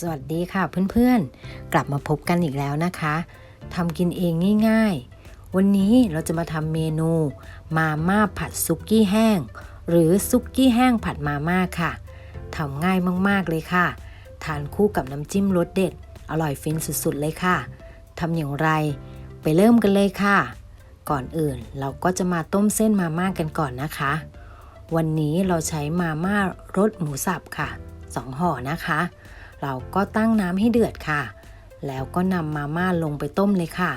สวัสดีค่ะเพื่อนๆ กลับมาพบกันอีกแล้วนะคะทำกินเองง่ายๆ วันนี้เราจะมาทำเมนูมาม่าผัดซุกี้แห้ง หรือซุกี้แห้งผัดมาม่าค่ะทำง่ายมากๆเลยค่ะ ทานคู่กับน้ำจิ้มรสเด็ด อร่อยฟินสุดๆเลยค่ะทำอย่างไรไปเริ่มกันเลยค่ะ ก่อนอื่นเราก็จะมาต้มเส้นมาม่ากันก่อนนะคะ วันนี้เราใช้มาม่ารสหมูสับค่ะสองห่อนะคะ เราก็ตั้งน้ำให้เดือดค่ะ แล้วก็นำมาม่าลงไปต้มเลยค่ะ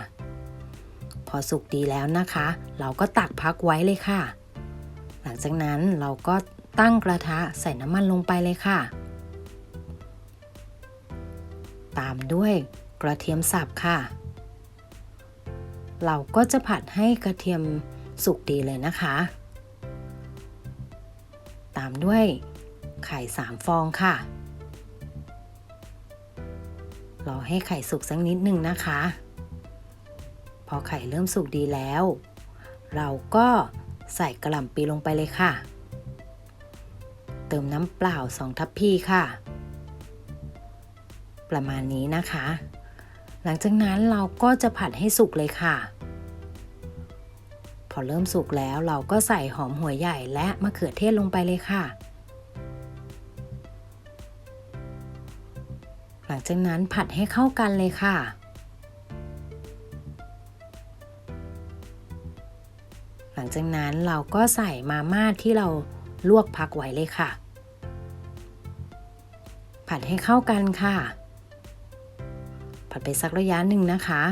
พอสุกดีแล้วนะคะ เราก็ตักพักไว้เลยค่ะ หลังจากนั้นเราก็ตั้งกระทะใส่น้ำมันลงไปเลยค่ะ ตามด้วยกระเทียมสับค่ะ เราก็จะผัดให้กระเทียมสุกดีเลยนะคะ ตามด้วยไข่สามฟองค่ะ รอให้ไข่สุกสักนิดหนึ่งนะคะ พอไข่เริ่มสุกดีแล้ว เราก็ใส่กระหล่ำปีลงไปเลยค่ะ เติมน้ำเปล่า 2 ทัพพีค่ะ ประมาณนี้นะคะ หลังจากนั้นเราก็จะผัดให้สุกเลยค่ะ พอเริ่มสุกแล้วเราก็ใส่หอมหัวใหญ่และมะเขือเทศลงไปเลยค่ะ ลังจากนั้นผัดให้เข้ากันเลยค่ะ หลังจากนั้นเราก็ใส่มาม่าที่เราลวกพักไว้เลยค่ะ ผัดให้เข้ากันค่ะ ผัดไปสักระยะหนึ่งนะคะ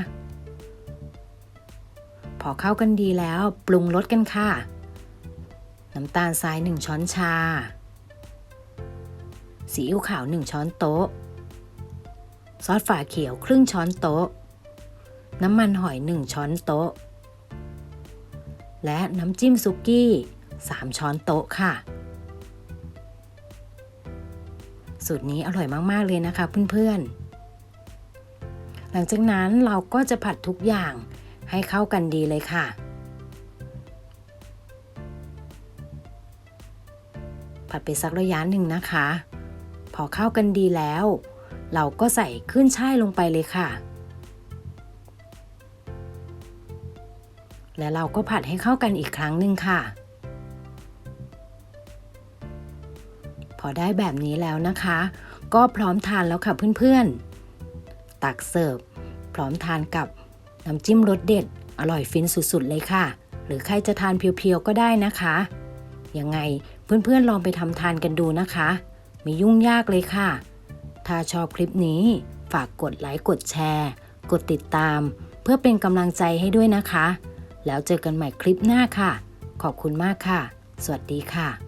พอเข้ากันดีแล้วปรุงรสกันค่ะ น้ำตาลทราย1ช้อนชาซีอิ๊วขาว 1 ช้อนโต๊ะ ซอสฝาเขียวครึ่งช้อนโต๊ะ น้ำมันหอย 1 ช้อนโต๊ะ และน้ำจิ้มซุกี้ 3 ช้อนโต๊ะค่ะ สูตรนี้อร่อยมาก ๆ เลยนะคะเพื่อนๆ หลังจากนั้นเราก็จะผัดทุกอย่างให้เข้ากันดีเลยค่ะผัดไปสักระยะหนึ่งนะคะ พอเข้ากันดีแล้ว เราก็ใส่ขึ้นช่ายลงไปเลยค่ะ และเราก็ผัดให้เข้ากันอีกครั้งหนึ่งค่ะ พอได้แบบนี้แล้วนะคะ ก็พร้อมทานแล้วค่ะเพื่อนๆ ตักเสิร์ฟ พร้อมทานกับน้ำจิ้มรสเด็ด อร่อยฟินสุดๆเลยค่ะ หรือใครจะทานเพียวๆก็ได้นะคะ ยังไงเพื่อนๆลองไปทำทานกันดูนะคะ ไม่ยุ่งยากเลยค่ะ ถ้าชอบคลิปนี้ ฝากกดไลค์ กดแชร์ กดติดตาม เพื่อเป็นกำลังใจให้ด้วยนะคะ แล้วเจอกันใหม่คลิปหน้าค่ะ ขอบคุณมากค่ะ สวัสดีค่ะ